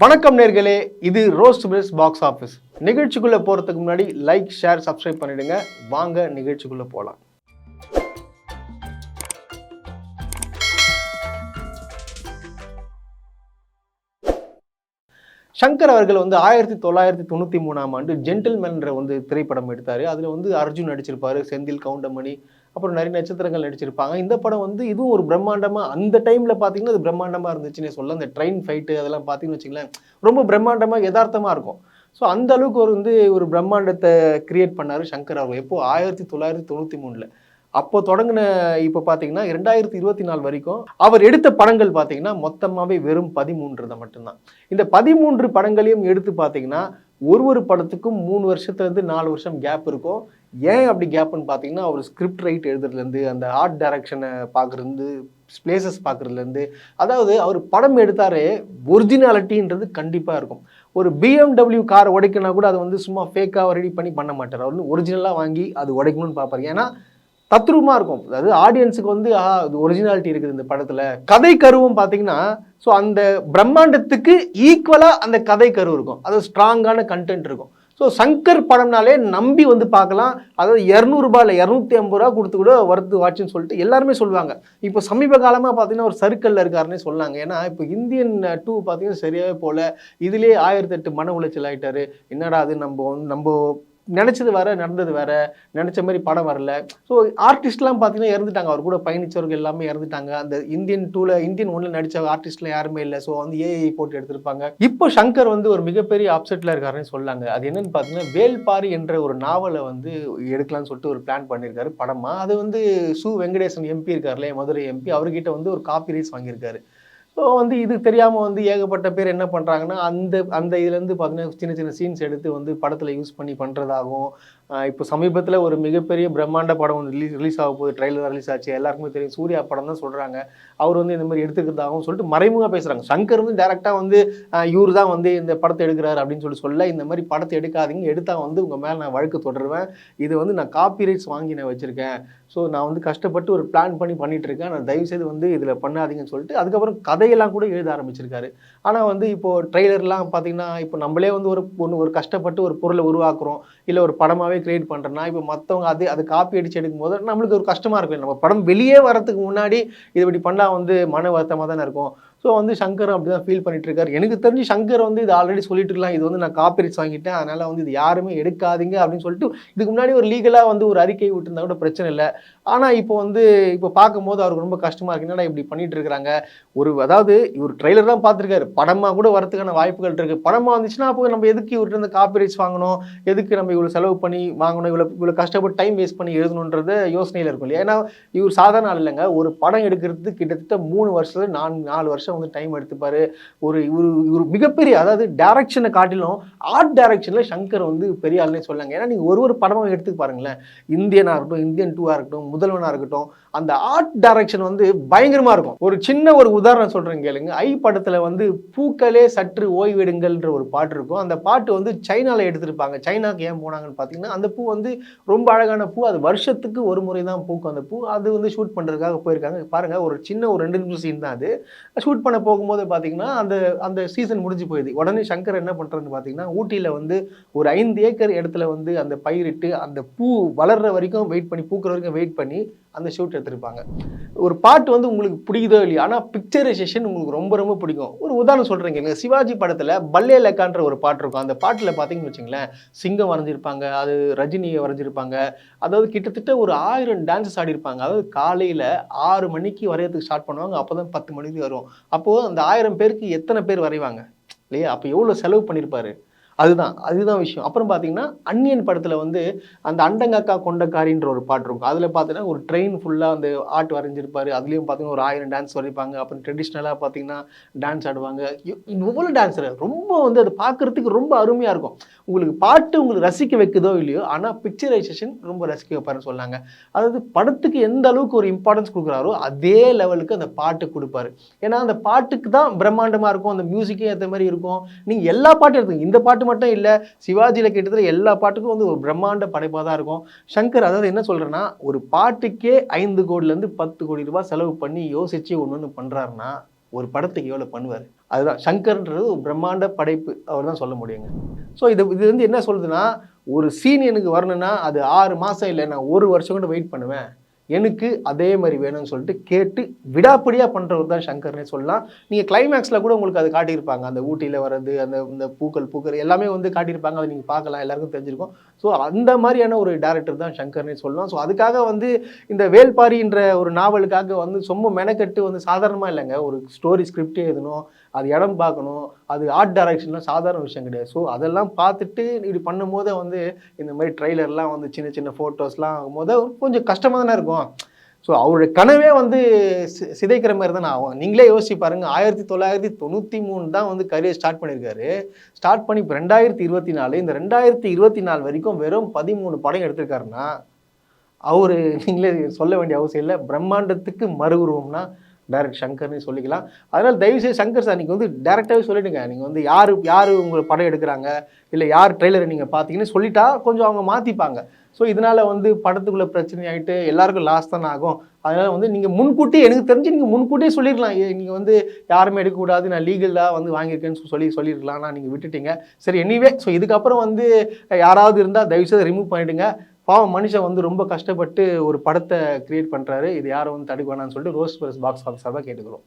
வணக்கம் நேர்களே இது ரோஸ்ட் பிரஸ் பாக்ஸ் ஆஃபீஸ். நிகழ்ச்சிக்குள்ள போறதுக்கு முன்னாடி லைக் ஷேர் சப்ஸ்கிரைப் பண்ணிடுங்க. வாங்க நிகழ்ச்சிக்குள்ள போகலாம் சங்கர் அவர்கள் வந்து ஆயிரத்தி தொள்ளாயிரத்தி தொண்ணூற்றி மூணாம் ஆண்டு ஜென்டில்மேன்ற வந்து திரைப்படம் எடுத்தார். அதில் வந்து அர்ஜுன் நடிச்சிருப்பாரு செந்தில் கவுண்டமணி அப்புறம் நிறைய நட்சத்திரங்கள் நடிச்சிருப்பாங்க. இந்த படம் வந்து இதுவும் ஒரு பிரம்மாண்டமாக அந்த டைமில் பார்த்தீங்கன்னா அது பிரம்மாண்டமாக இருந்துச்சுன்னே சொல்ல அந்த ட்ரெயின் ஃபைட்டு அதெல்லாம் பார்த்தீங்கன்னு வச்சுங்களேன் ரொம்ப பிரம்மாண்டமாக யதார்த்தமாக இருக்கும். ஸோ அந்த அளவுக்கு ஒரு வந்து ஒரு பிரம்மாண்டத்தை கிரியேட் பண்ணார் சங்கர் அவர்கள். எப்போ? ஆயிரத்தி தொள்ளாயிரத்தி தொண்ணூற்றி மூணில். அப்போ தொடங்கின இப்போ பார்த்தீங்கன்னா ரெண்டாயிரத்தி இருபத்தி நாலு வரைக்கும் அவர் எடுத்த படங்கள் பார்த்தீங்கன்னா மொத்தமாகவே வெறும் பதிமூன்று தான் மட்டும்தான். இந்த பதிமூன்று படங்களையும் எடுத்து பார்த்தீங்கன்னா ஒரு ஒரு படத்துக்கும் மூணு வருஷத்துலேருந்து நாலு வருஷம் கேப் இருக்கும். ஏன் அப்படி கேப்னு பார்த்தீங்கன்னா அவர் ஸ்கிரிப்ட் ரைட் எழுதுறதுலேருந்து அந்த ஆர்ட் டைரக்ஷனை பார்க்குறது பிளேசஸ் பார்க்குறதுலேருந்து அதாவது அவர் படம் எடுத்தாரே ஒரிஜினாலிட்டின்றது கண்டிப்பாக இருக்கும். ஒரு பிஎம்டபிள்யூ கார் உடைக்கினா கூட அதை வந்து சும்மா ஃபேக்காக ரெடி பண்ணி பண்ண மாட்டார். அவர் வந்து ஒரிஜினலாக வாங்கி அது உடைக்கணும்னு பார்ப்பாரு ஏன்னா தத்ரூபமாக இருக்கும். அதாவது ஆடியன்ஸுக்கு வந்து ஆஹா அது ஒரிஜினாலிட்டி இருக்குது இந்த படத்தில். கதை கருவும் பார்த்தீங்கன்னா ஸோ அந்த பிரம்மாண்டத்துக்கு ஈக்குவலாக அந்த கதை கரு இருக்கும். அது ஸ்ட்ராங்கான கண்டென்ட் இருக்கும். ஸோ சங்கர் படம்னாலே நம்பி வந்து பார்க்கலாம். அதாவது இரநூறுபா இல்லை இரநூத்தி ஐம்பது ரூபா கொடுத்து கூட வருது வாட்சுன்னு சொல்லிட்டு எல்லாருமே சொல்லுவாங்க. இப்போ சமீப காலமாக பார்த்தீங்கன்னா ஒரு சர்க்கிளில் இருக்காருன்னே சொன்னாங்க. ஏன்னா இப்போ இந்தியன் டூ uh, பார்த்தீங்கன்னா சரியாகவே போல. இதுலேயே ஆயிரத்தெட்டு மன உளைச்சல் ஆகிட்டாரு என்னடா அது நம்ம வந்து நம்ம நினச்சது வேற நடந்தது வேற நினச்ச மாதிரி படம் வரல. ஸோ ஆர்டிஸ்ட்லாம் பார்த்தீங்கன்னா இறந்துட்டாங்க. அவர் கூட பயணிச்சவர்கள் எல்லாமே இறந்துட்டாங்க. அந்த இந்தியன் டூவில் இந்தியன் ஒன்றில் நடித்த ஆர்டிஸ்ட்லாம் யாருமே இல்லை. ஸோ வந்து ஏஐ போட்டு எடுத்திருப்பாங்க. இப்போ சங்கர் வந்து ஒரு மிகப்பெரிய அப்செட்டில் இருக்காருன்னு சொல்லாங்க. அது என்னன்னு பார்த்தீங்கன்னா வேல்பாரி என்ற ஒரு நாவலை வந்து எடுக்கலாம்னு சொல்லிட்டு ஒரு பிளான் பண்ணியிருக்காரு படமாக அது வந்து சு வெங்கடேசன் எம்பி இருக்கார்ல மதுரை எம்பி அவர்கிட்ட வந்து ஒரு காப்பி ரைட்ஸ் வாங்கியிருக்காரு. ஸோ வந்து இது தெரியாமல் வந்து ஏகப்பட்ட பேர் என்ன பண்ணுறாங்கன்னா அந்த அந்த இதுலேருந்து பார்த்தீங்கன்னா சின்ன சின்ன சீன்ஸ் எடுத்து வந்து படத்தில் யூஸ் பண்ணி பண்ணுறதாகவும் இப்போ சமீபத்தில் ஒரு மிகப்பெரிய பிரம்மாண்ட படம் வந்து ரிலீஸ் ரிலீஸ் ஆக போகுது ட்ரைலர் ரிலீஸ் ஆச்சு எல்லாருக்குமே தெரியும். சூர்யா படம் தான் சொல்கிறாங்க அவர் வந்து இந்த மாதிரி எடுத்துக்கிறதாகவும் சொல்லிட்டு மறைமுகமாக பேசுகிறாங்க சங்கர் வந்து டேரெக்டாக வந்து இவர் தான் வந்து இந்த படத்தை எடுக்கிறாரு அப்படின்னு சொல்லி சொல்ல இந்த மாதிரி படத்தை எடுக்காதீங்க எடுத்தால் வந்து உங்கள் மேலே நான் வழக்கு தொடருவேன். இது வந்து நான் காப்பி ரைட்ஸ் வாங்கி நான் வச்சுருக்கேன். ஸோ நான் வந்து கஷ்டப்பட்டு ஒரு பிளான் பண்ணி பண்ணிகிட்ருக்கேன் இருக்கேன். நான் தயவுசெய்து வந்து இதில் பண்ணாதீங்கன்னு சொல்லிட்டு அதுக்கப்புறம் கதையெல்லாம் கூட எழுத ஆரம்பிச்சிருக்காரு. ஆனால் வந்து இப்போது ட்ரெய்லர்லாம் பார்த்தீங்கன்னா இப்போ நம்மளே வந்து ஒரு ஒன்று ஒரு கஷ்டப்பட்டு ஒரு பொருளை உருவாக்குறோம். இல்லை ஒரு படமாகவே கிரியேட் பண்ணுறோன்னா இப்போ மற்றவங்க அது அதை காப்பி அடிச்சு எடுக்கும் போது நம்மளுக்கு ஒரு கஷ்டமாக இருக்கும். நம்ம படம் வெளியே வரதுக்கு முன்னாடி இது இப்படி பண்ணால் வந்து மன வருத்தமாக தானே இருக்கும். ஸோ வந்து சங்கர் அப்படி தான் ஃபீல் பண்ணிட்டு இருக்காரு எனக்கு தெரிஞ்சு சங்கர் வந்து இது ஆல்ரெடி சொல்லிட்டு இருக்கலாம் இது வந்து நான் காப்பிரைட்ஸ் வாங்கிட்டேன். அதனால வந்து இது யாருமே எடுக்காதீங்க அப்படின்னு சொல்லிட்டு இதுக்கு முன்னாடி ஒரு லீகலாக வந்து ஒரு அறிக்கை விட்டுருந்தா கூட பிரச்சனை இல்லை. ஆனால் இப்போ வந்து இப்போ பார்க்கும்போது அவருக்கு ரொம்ப கஷ்டமாக இருக்கு. என்னடா இப்படி பண்ணிட்டு இருக்கிறாங்க ஒரு அதாவது இவர் ட்ரெய்லர் தான் பார்த்துருக்காரு. படமாக கூட வரதுக்கான வாய்ப்புகள் இருக்கு. படமாக வந்துச்சுன்னா அப்போ நம்ம எதுக்கு இவர்கிட்ட இருந்து காப்பிரைட்ஸ் வாங்கணும்? எதுக்கு நம்ம இவ்வளோ செலவு பண்ணி வாங்கணும்? இவ்வளோ இவ்வளோ கஷ்டப்பட்டு டைம் வேஸ்ட் பண்ணி எழுதணுன்றது யோசனையில் இருக்கும் இல்லையா? ஏன்னா இவர் சாதாரண ஆள் இல்லைங்க. ஒரு படம் எடுக்கிறதுக்கு கிட்டத்தட்ட மூணு வருஷத்துல நான்கு நாலு வருஷம் வந்து டைம் எடுத்துப்பாரு. ஒரு ஒரு ஒரு மிகப்பெரிய அதாவது டேரக்ஷனை காட்டிலும் ஆர்ட் டைரக்ஷனில் சங்கர் வந்து பெரிய ஆளுனே சொல்லாங்க ஏன்னா நீங்கள் ஒரு ஒரு படமாக எடுத்து பாருங்களேன். இந்தியனாக இருக்கட்டும் இந்தியன் டூவாக இருக்கட்டும் முதல்வனாக இருக்கட்டும் அந்த ஆர்ட் டைரக்ஷன் வந்து பயங்கரமாக இருக்கும். ஒரு சின்ன ஒரு உதாரணம் சொல்கிறேன் கேளுங்க. ஐ படத்தில் வந்து பூக்களே சற்று ஓய்வெடுங்கள்ன்ற ஒரு பாட்டு இருக்கும். அந்த பாட்டு வந்து சைனாவில் எடுத்திருப்பாங்க. சைனாக்கு ஏன் போனாங்கன்னு பார்த்தீங்கன்னா அந்த பூ வந்து ரொம்ப அழகான பூ. அது வருஷத்துக்கு ஒரு முறை தான் பூக்கும் அந்த பூ. அது வந்து ஷூட் பண்ணுறதுக்காக போயிருக்காங்க. பாருங்க ஒரு சின்ன ஒரு ரெண்டு நிமிஷம் சீன் தான் அது. ஷூட் பண்ண போகும்போது பார்த்தீங்கன்னா அந்த அந்த சீசன் முடிஞ்சு போயிடுது. உடனே சங்கர் என்ன பண்ணுறதுன்னு பார்த்தீங்கன்னா ஊட்டியில் வந்து ஒரு ஐந்து ஏக்கர் இடத்துல வந்து அந்த பயிரிட்டு அந்த பூ வளர்ற வரைக்கும் வெயிட் பண்ணி பூக்கிற வரைக்கும் வெயிட் பண்ணி அந்த ஷூட் எடுத்திருப்பாங்க. ஒரு பாட்டு வந்து உங்களுக்கு பிடிக்குதோ இல்லையா ஆனால் பிக்சரைசேஷன் உங்களுக்கு ரொம்ப ரொம்ப பிடிக்கும். ஒரு உதாரணம் சொல்கிறேங்க எங்கள் சிவாஜி படத்தில் பல்லே லக்கான்ற ஒரு பாட்டு இருக்கும். அந்த பாட்டில் பார்த்தீங்கன்னு வச்சுங்களேன் சிங்கம் வரைஞ்சிருப்பாங்க அது ரஜினியை வரைஞ்சிருப்பாங்க. அதாவது கிட்டத்தட்ட ஒரு ஆயிரம் டான்ஸஸ் ஆடிருப்பாங்க. அதாவது காலையில் ஆறு மணிக்கு வரையறதுக்கு ஸ்டார்ட் பண்ணுவாங்க அப்போ தான் பத்து மணிக்கு வரும். அப்போது அந்த ஆயிரம் பேருக்கு எத்தனை பேர் வரைவாங்க? இல்லையா? அப்போ எவ்வளோ செலவு பண்ணியிருப்பாரு அதுதான் அதுதான் விஷயம். அப்புறம் பார்த்தீங்கன்னா அன்னியன் படத்தில் வந்து அந்த அண்டங்கக்கா கொண்டக்காரின்ற ஒரு பாட்டு இருக்கும். அதில் பார்த்தீங்கன்னா ஒரு ட்ரெயின் ஃபுல்லாக அந்த ஆர்ட் வரைஞ்சிருப்பார். அதுலேயும் பார்த்தீங்கன்னா ஒரு ஆயிரம் டான்ஸ் வரைப்பாங்க. அப்புறம் ட்ரெடிஷ்னலாக பார்த்தீங்கன்னா டான்ஸ் ஆடுவாங்க. இவ்வளோ டான்ஸர் ரொம்ப வந்து அது பார்க்குறதுக்கு ரொம்ப அருமையாக இருக்கும். உங்களுக்கு பாட்டு உங்களுக்கு ரசிக்க வைக்குதோ இல்லையோ ஆனால் பிக்சரைசேஷன் ரொம்ப ரசிக்க வைப்பாருன்னு சொன்னாங்க. அதாவது படத்துக்கு எந்த அளவுக்கு ஒரு இம்பார்ட்டன்ஸ் கொடுக்குறாரோ அதே லெவலுக்கு அந்த பாட்டு கொடுப்பாரு. ஏன்னா அந்த பாட்டுக்கு தான் பிரம்மாண்டமாக இருக்கும். அந்த மியூசிக்கே ஏற்ற மாதிரி இருக்கும். நீங்கள் எல்லா பாட்டும் எடுத்துங்க இந்த பாட்டு மட்டும் இல்லை சிவாஜியில் கிட்டத்தட்ட எல்லா பாட்டுக்கும் வந்து ஒரு பிரம்மாண்ட படைப்பாக தான் இருக்கும். சங்கர் அதாவது என்ன சொல்கிறேன்னா ஒரு பாட்டுக்கே ஐந்து கோடிலேருந்து பத்து கோடி ரூபாய் செலவு பண்ணி யோசிச்சு ஒன்று ஒன்று பண்ணுறாருன்னா ஒரு படத்துக்கு எவ்வளோ பண்ணுவார்? அதுதான். சங்கர்ன்றது ஒரு பிரம்மாண்ட படைப்பு. அவர் தான் சொல்ல முடியுங்க. ஸோ இது இது வந்து என்ன சொல்லுதுன்னா ஒரு சீன் எனக்கு வரணும்னா அது ஆறு மாதம் இல்லை நான் ஒரு வருஷம் கூட வெயிட் பண்ணுவேன். எனக்கு அதே மாதிரி வேணும்னு சொல்லிட்டு கேட்டு விடாப்படியாக பண்ணுறவர் தான் சங்கர்னே சொல்லலாம். நீங்கள் கிளைமேக்ஸில் கூட உங்களுக்கு அது காட்டியிருப்பாங்க. அந்த ஊட்டியில் வர்றது அந்த இந்த பூக்கள் பூக்கள் எல்லாமே வந்து காட்டியிருப்பாங்க. அதை நீங்கள் பார்க்கலாம். எல்லாருக்கும் தெரிஞ்சிருக்கும். ஸோ அந்த மாதிரியான ஒரு டேரக்டர் தான் சங்கர்னே சொல்லலாம். ஸோ அதுக்காக வந்து இந்த வேல்பாரின்ற ஒரு நாவலுக்காக வந்து ரொம்ப மெனக்கட்டு வந்து சாதாரணமாக இல்லைங்க. ஒரு ஸ்டோரி ஸ்கிரிப்ட் எழுதணும். அது இடம் பார்க்கணும். அது ஆர்ட் டைரக்ஷன்லாம் சாதாரண விஷயம் கிடையாது. ஸோ அதெல்லாம் பார்த்துட்டு இப்படி பண்ணும்போது வந்து இந்த மாதிரி ட்ரைலர்லாம் வந்து சின்ன சின்ன ஃபோட்டோஸ்லாம் ஆகும்போது கொஞ்சம் கஷ்டமாக தானே இருக்கும். ஸோ அவருடைய கனவே வந்து சி- சிதைக்கிற மாதிரி தானே ஆகும். நீங்களே யோசிச்சு பாருங்க. ஆயிரத்தி தொள்ளாயிரத்தி தொண்ணூற்றி மூணு தான் வந்து கரியர் ஸ்டார்ட் பண்ணியிருக்காரு. ஸ்டார்ட் பண்ணி இப்போ ரெண்டாயிரத்தி இருபத்தி நாலு இந்த ரெண்டாயிரத்தி இருபத்தி நாலு வரைக்கும் வெறும் பதிமூணு படம் எடுத்திருக்காருன்னா அவர் நீங்களே சொல்ல வேண்டிய அவசியம் இல்லை. பிரம்மாண்டத்துக்கு மறு உருவம்னா டைரக்ட் சங்கர்னு சொல்லிக்கலாம். அதனால் தயவுசெய்து சங்கர் சார் நீங்கள் வந்து டேரெக்டாகவே சொல்லிவிடுங்க நீங்கள் வந்து யார் யார் உங்களை படம் எடுக்கிறாங்க? இல்லை யார் ட்ரெய்லரை நீங்கள் பார்த்தீங்கன்னு சொல்லிட்டா கொஞ்சம் அவங்க மாற்றிப்பாங்க ஸோ இதனால் வந்து படத்துக்குள்ளே பிரச்சனை ஆகிட்டு எல்லாருக்கும் லாஸ் தானே ஆகும். அதனால் வந்து நீங்கள் முன்கூட்டியே எனக்கு தெரிஞ்சு நீங்கள் முன்கூட்டியே சொல்லிடலாம். நீங்கள் வந்து யாருமே எடுக்கக்கூடாது. நான் லீகலாக வந்து வாங்கியிருக்கேன்னு சொல்லி சொல்லியிருக்கலாம் ஆனால் நீங்கள் விட்டுட்டீங்க. சரி எனிவே ஸோ இதுக்கப்புறம் வந்து யாராவது இருந்தால் தயவுசெய்து ரிமூவ் பண்ணிவிடுங்க பாவம் மனுஷன் வந்து ரொம்ப கஷ்டப்பட்டு ஒரு படத்தை கிரியேட் பண்ணுறாரு இது யாரும் வந்து தடுக்க வேணாம்னு சொல்லிட்டு ரோஸ் பர்ஸ் பாக்ஸ் ஆஃபீஸாக தான் கேட்டுக்கிறோம்.